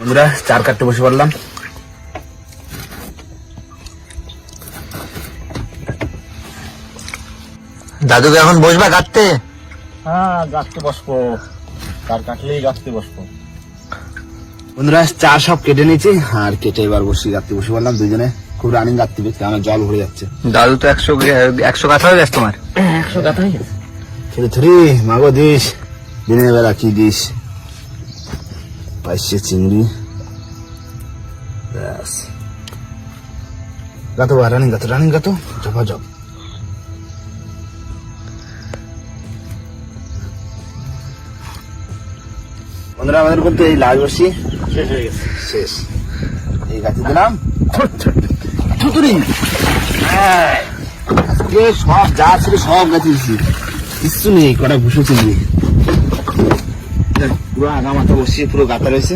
বন্ধুরা চার কাটতে বসে পড়লাম। দাদুকে এখন বসবা কাটতে? হ্যাঁ গাছতে বসবো। তার কাটলেই গাছতে বসবো। বন্ধুরা চার সব কেটে নিয়েছি আর কেটে এবার বসে গাঁততে বসে পড়লাম দুজনে। খুব রানিং পেয়েছি আমার জল ভরে যাচ্ছে। দাদু তো একশো একশো কাঠা হয়ে গেছে তোমার। একশো কাঠা হয়ে গেছে থরি থরি মাগো দিস দিনের বেলা কি দিস পাইছে চিংড়ি ব্যাস গাতো বা রানিং গাতো রানিং গাতো জপা জপ বন্ধুরা আমাদের বলতে এই লাল বসি শেষ হয়ে গেছে শেষ এই গাছে দিলাম থুতুরি আজকে সব যা ছিল সব গাছে দিছি কিচ্ছু নেই কটা ভুষো দেখ, পুরো আগা মাথা বসিয়ে পুরো গাতা রয়েছে।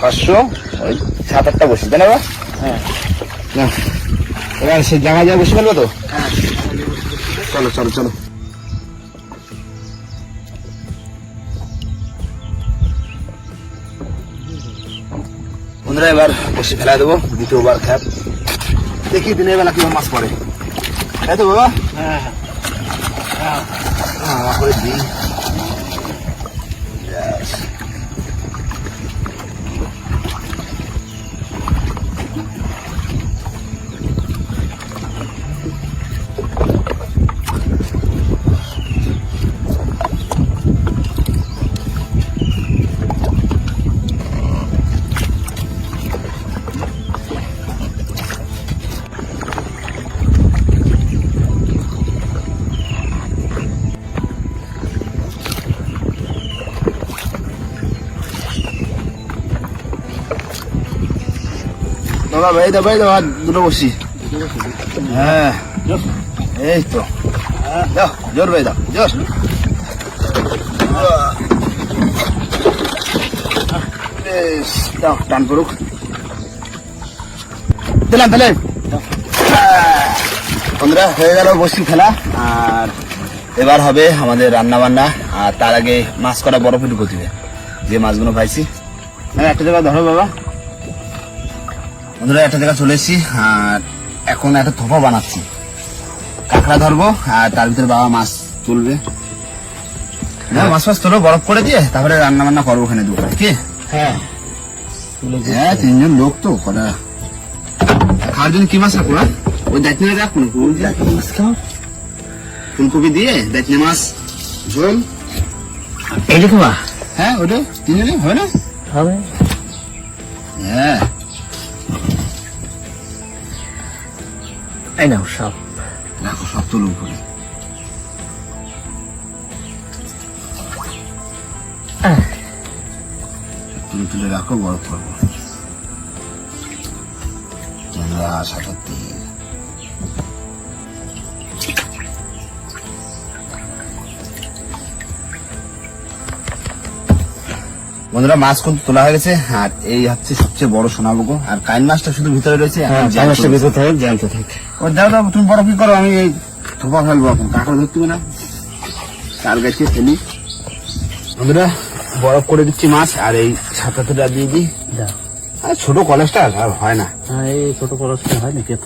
পাঁচশো? ওই সাত আটটা বসি তাই না? হ্যাঁ। এবার সে জায়গায় জায়গায় বসে ফেলব তো? চলো চলো চলো। বন্ধুরা এবার বসে ফেলা দেবো দ্বিতীয়বার খ্যাপ। দেখি দিনের বেলা কীরকম মাছ পড়ে। তাই তো বাবা? হ্যাঁ হ্যাঁ। আমার করে দিই বাবা ভাই দাও ভাই আর দুটো বসি। হ্যাঁ। এই তো। দাও জোর ভাই দাও জোর। দাও টান করুক দিলাম তাহলে বন্ধুরা, হয়ে গেল বসি খেলা। আর এবার হবে আমাদের রান্না বান্না আর তার আগে মাছ করা বরফ একটু দিবে যে মাছগুলো পাইছি। হ্যাঁ একটা জায়গা ধরো বাবা। বন্ধুরা একটা জায়গা চলে এসেছি আর এখন একটা থোপা বানাচ্ছি। কাঁকড়া ধরবো আর তার ভিতরে বাবা মাছ তুলবে। না, মাছ মাছ তোলো বরফ করে দিয়ে তারপরে রান্না বান্না করব ওখানে দুপুরে কি হ্যাঁ হ্যাঁ তিনজন লোক তো কটা? খাওয়ার জন্য কি মাছ রাখব হ্যাঁ? ওই দায়িত্ব নিয়ে রাখুন ফুলকপি দিয়ে দায়িত্ব মাছ ঝোল। এই দেখো হ্যাঁ ওটা তিনজনে হবে না? হবে। হ্যাঁ। এই নাও সব রাখো সব তুলো উপরে আহ। সব তুলে তুলে রাখো বরফ করব সাথে তেল। বন্ধুরা মাছ কিন্তু তোলা হয়ে গেছে। আর এই হচ্ছে সবচেয়ে বড় সোনাবুকো। আর কাইন মাছটা শুধু ভিতরে রয়েছে হ্যাঁ রয়েছে। ভিতর থাকে জ্যান্ত থাকে। ও দাও দাও তুমি বড় কি করো? আমি এই থোপা ফেলব এখন। কাঁকড়া ধরতে না। তার গাছে ফেলি। বন্ধুরা বরফ করে দিচ্ছি মাছ আর এই সাতাতটা দিয়ে দিই। আর ছোট কলেজটা আর হয় না। হ্যাঁ এই ছোট খরচটা হয় নাকি এত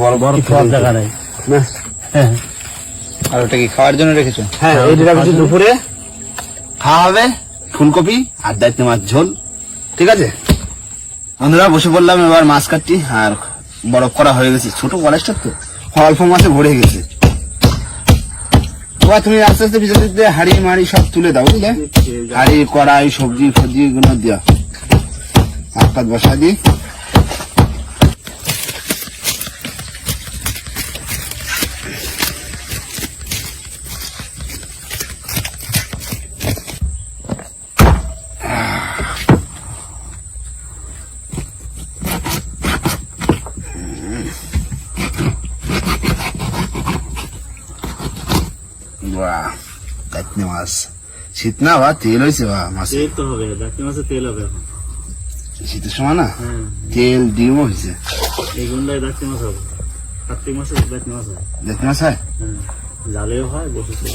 বড় বড় সব জায়গা নেই। হ্যাঁ। আর ওটা কি খাওয়ার জন্য রেখেছো? হ্যাঁ এইটা দুপুরে খাওয়া হবে। ফুলকপি আর দায়িত্ব মাছ ঝোল। ঠিক আছে? বন্ধুরা, বসে পড়লাম এবার মাছ কাটছি আর বরফ করা হয়ে গেছে। ছোট কলেজটা তো। অল্প মাছে ভরে গেছে। তুমি আস্তে আস্তে পিছনে দিতে হাড়ি মাড়ি সব তুলে দাও, বুঝলে? হাড়ি কড়াই, সবজি, ফবজি এগুলো দেওয়া পাত বসা দিই। বাহ দায়িত্ব মাছ। শীত না বা তেল হয়েছে বা মাছ? তেল তো হবে ডাক্তার মাসে তেল হবে এখন। শীতের সময় না? হ্যাঁ। তেল ডিম হয়েছে এই গুন্ডায় ডাক্তার মাছ হবে। কার্তিক মাসে ডাক্তার মাছ হবে দায়িত্ব মাছ হয়? হ্যাঁ। জালেও হয় বসেছে।